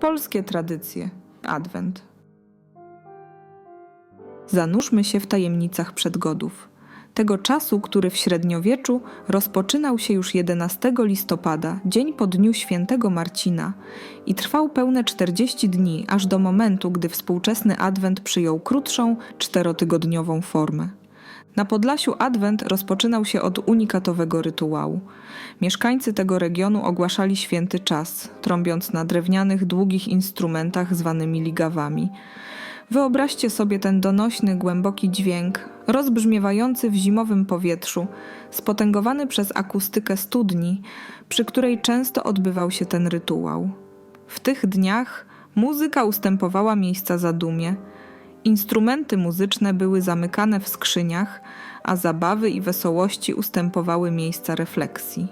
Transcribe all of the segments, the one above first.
Polskie tradycje. Adwent. Zanurzmy się w tajemnicach przedgodów. Tego czasu, który w średniowieczu rozpoczynał się już 11 listopada, dzień po dniu świętego Marcina, i trwał pełne 40 dni, aż do momentu, gdy współczesny adwent przyjął krótszą, czterotygodniową formę. Na Podlasiu adwent rozpoczynał się od unikatowego rytuału. Mieszkańcy tego regionu ogłaszali święty czas, trąbiąc na drewnianych, długich instrumentach zwanymi ligawami. Wyobraźcie sobie ten donośny, głęboki dźwięk, rozbrzmiewający w zimowym powietrzu, spotęgowany przez akustykę studni, przy której często odbywał się ten rytuał. W tych dniach muzyka ustępowała miejsca zadumie, instrumenty muzyczne były zamykane w skrzyniach, a zabawy i wesołości ustępowały miejsca refleksji.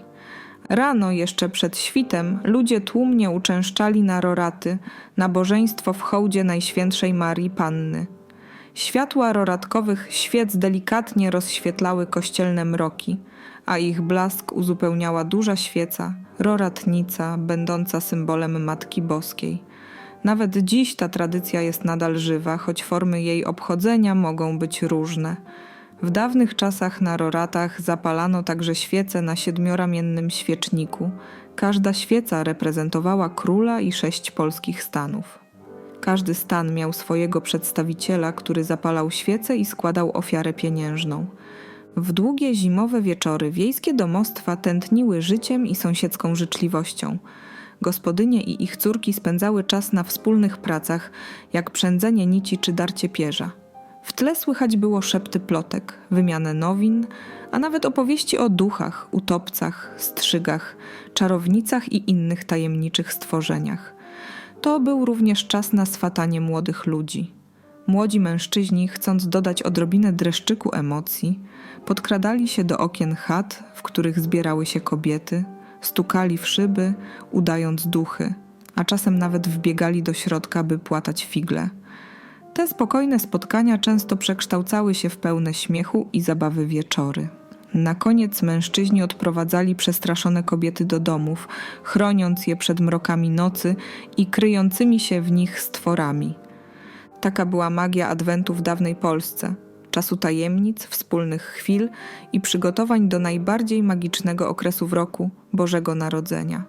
Rano, jeszcze przed świtem, ludzie tłumnie uczęszczali na roraty, nabożeństwo w hołdzie Najświętszej Marii Panny. Światła roratkowych świec delikatnie rozświetlały kościelne mroki, a ich blask uzupełniała duża świeca, roratnica, będąca symbolem Matki Boskiej. Nawet dziś ta tradycja jest nadal żywa, choć formy jej obchodzenia mogą być różne. W dawnych czasach na roratach zapalano także świece na siedmioramiennym świeczniku. Każda świeca reprezentowała króla i sześć polskich stanów. Każdy stan miał swojego przedstawiciela, który zapalał świecę i składał ofiarę pieniężną. W długie zimowe wieczory wiejskie domostwa tętniły życiem i sąsiedzką życzliwością. Gospodynie i ich córki spędzały czas na wspólnych pracach, jak przędzenie nici czy darcie pierza. W tle słychać było szepty plotek, wymianę nowin, a nawet opowieści o duchach, utopcach, strzygach, czarownicach i innych tajemniczych stworzeniach. To był również czas na swatanie młodych ludzi. Młodzi mężczyźni, chcąc dodać odrobinę dreszczyku emocji, podkradali się do okien chat, w których zbierały się kobiety, stukali w szyby, udając duchy, a czasem nawet wbiegali do środka, by płatać figle. Te spokojne spotkania często przekształcały się w pełne śmiechu i zabawy wieczory. Na koniec mężczyźni odprowadzali przestraszone kobiety do domów, chroniąc je przed mrokami nocy i kryjącymi się w nich stworami. Taka była magia adwentu w dawnej Polsce czasu tajemnic, wspólnych chwil i przygotowań do najbardziej magicznego okresu w roku Bożego Narodzenia.